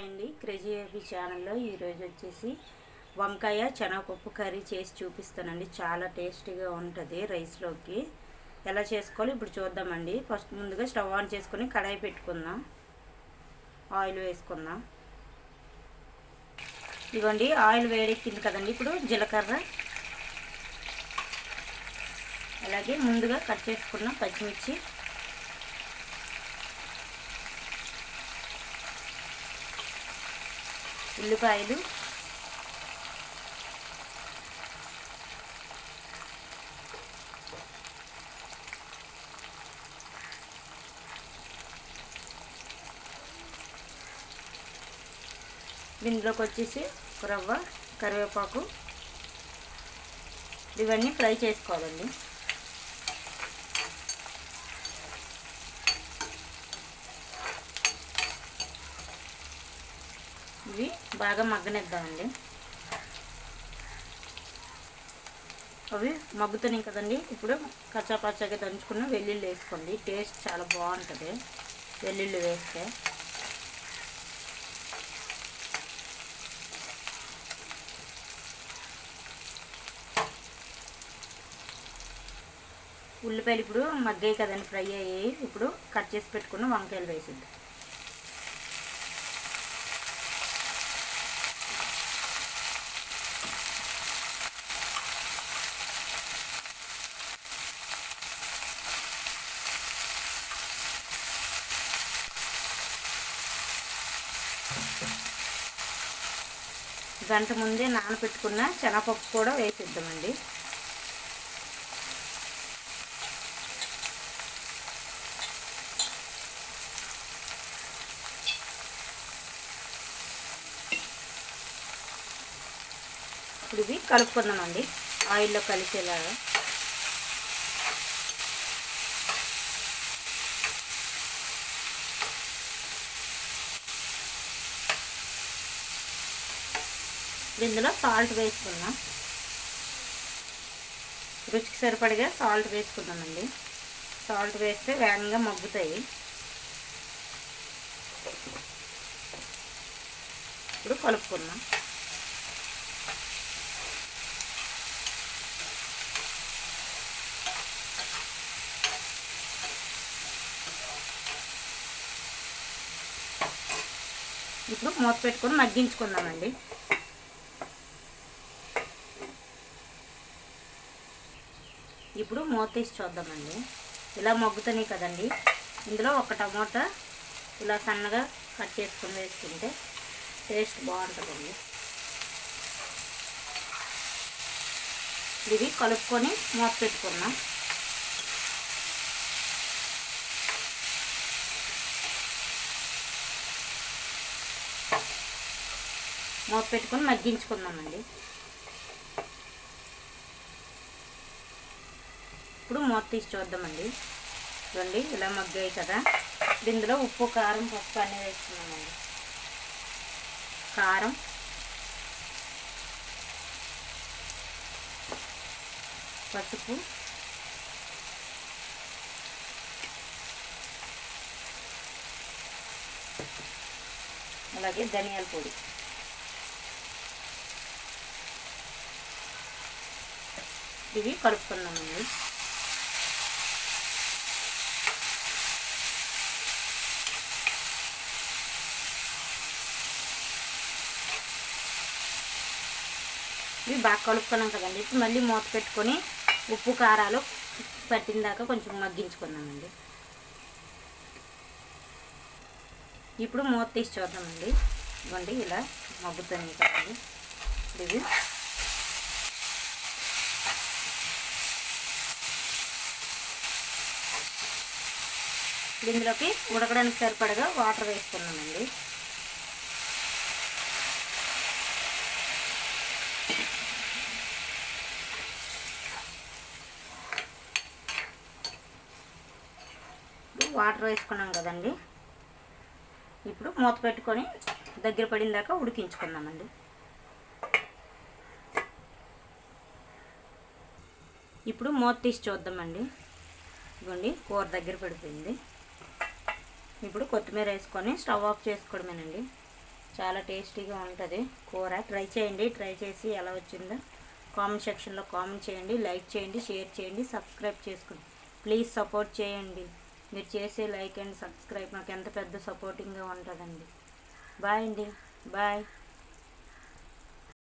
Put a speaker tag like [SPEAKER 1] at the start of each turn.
[SPEAKER 1] Hi అండి crazy AP ఛానల్లో ఈరోజు వచ్చేసి వంకాయ శనగపప్పు కర్రీ చేసి చూపిస్తానండి. చాలా టేస్టీగా ఉంటుంది రైస్లోకి. ఎలా చేసుకోవాలో ఇప్పుడు చూద్దామండి. ఫస్ట్ ముందుగా స్టవ్ ఆన్ చేసుకొని కడాయి పెట్టుకుందాం. ఆయిల్ వేసుకుందాం. ఇదిగోండి ఆయిల్ వేడెక్కింది కదండి ఇప్పుడు జీలకర్ర. అలాగే ముందుగా కట్ చేసుకున్న పచ్చిమిర్చి. ఉల్లిపాయలు. దీంట్లోకి వచ్చేసి రవ్వ కరివేపాకు. ఇవన్నీ ఫ్రై చేసుకోవాలండి. ఇవి బాగా మగ్గనిద్దామండి. అవి మగ్గుతున్నాయి కదండి. ఇప్పుడు కచ్చాపచ్చాగా దంచుకున్న వెల్లుల్లి వేసుకోండి. టేస్ట్ చాలా బాగుంటుంది. వెల్లుల్లి వేస్తే. ఉల్లిపాయలు ఇప్పుడు మగ్గాయి కదండి ఫ్రై అయ్యాయి. ఇప్పుడు కట్ చేసి పెట్టుకున్న వంకాయలు వేసిద్దాం. గంట ముందే నానబెట్టుకున్న శనగపప్పు కూడా వేసిద్దామండి. ఇప్పుడు ఇవి కలుపుకుందామండి. ఆయిల్లో కలిసేలాగా. ఇందులో సాల్ట్ వేసుకున్నాం రుచికి సరిపడిగా సాల్ట్ వేసుకుందామండి. సాల్ట్ వేస్తే వేగంగా మగ్గుతాయి. ఇప్పుడు కలుపుకున్నాం ఇప్పుడు మూత పెట్టుకొని మగ్గించుకుందామండి. ఇప్పుడు మూత తీసి చూద్దామండి. ఇలా మగ్గుతున్నాయి కదండి. ఇందులో ఒక టమోటా ఇలా సన్నగా కట్ చేసుకుని వేసుకుంటే టేస్ట్ బాగుంటుందండి. ఇది కలుపుకొని మూత పెట్టుకున్నాం మూత పెట్టుకొని మగ్గించుకుందామండి. ఇప్పుడు మూత తీసి చూద్దామండి. చూడండి ఇలా మగ్గాయి కదా. ఇందులో ఉప్పు కారం పప్పు అన్నీ వేస్తున్నామండి. కారం. పసుపు. అలాగే ధనియాల పొడి. ఇవి కలుపుకున్నామండి ఇవి బాగా కలుపుకున్నాం కదండి. ఇప్పుడు మళ్ళీ మూత పెట్టుకొని ఉప్పు కారాలు పట్టిన దాకా కొంచెం మగ్గించుకుందామండి. ఇప్పుడు మూత తీసి చూద్దామండి. ఇవ్వండి ఇలా మగ్గుతుంది కదండి. ఇవి ఇందులోకి ఉడకడానికి సరిపడగా వాటర్ వేసుకున్నామండి వాటర్ వేసుకున్నాం కదండి. ఇప్పుడు మూత పెట్టుకొని దగ్గర పడిన దాకా ఉడికించుకుందామండి. ఇప్పుడు మూత తీసి చూద్దామండి. ఇదిగోండి కూర దగ్గర పడిపోయింది. ఇప్పుడు కొత్తిమీర వేసుకొని స్టవ్ ఆఫ్ చేసుకోవడమేనండి. చాలా టేస్టీగా ఉంటుంది కూర. ట్రై చేయండి ట్రై చేసి ఎలా వచ్చిందో. కామెంట్ సెక్షన్లో కామెంట్ చేయండి లైక్ చేయండి షేర్ చేయండి సబ్స్క్రైబ్ చేసుకోండి ప్లీజ్ సపోర్ట్ చేయండి. మీరు చేసే లైక్ అండ్ సబ్స్క్రైబ్ నాకు ఎంత పెద్ద సపోర్టింగ్గా ఉంటుందండి. బాయ్ అండి. బాయ్.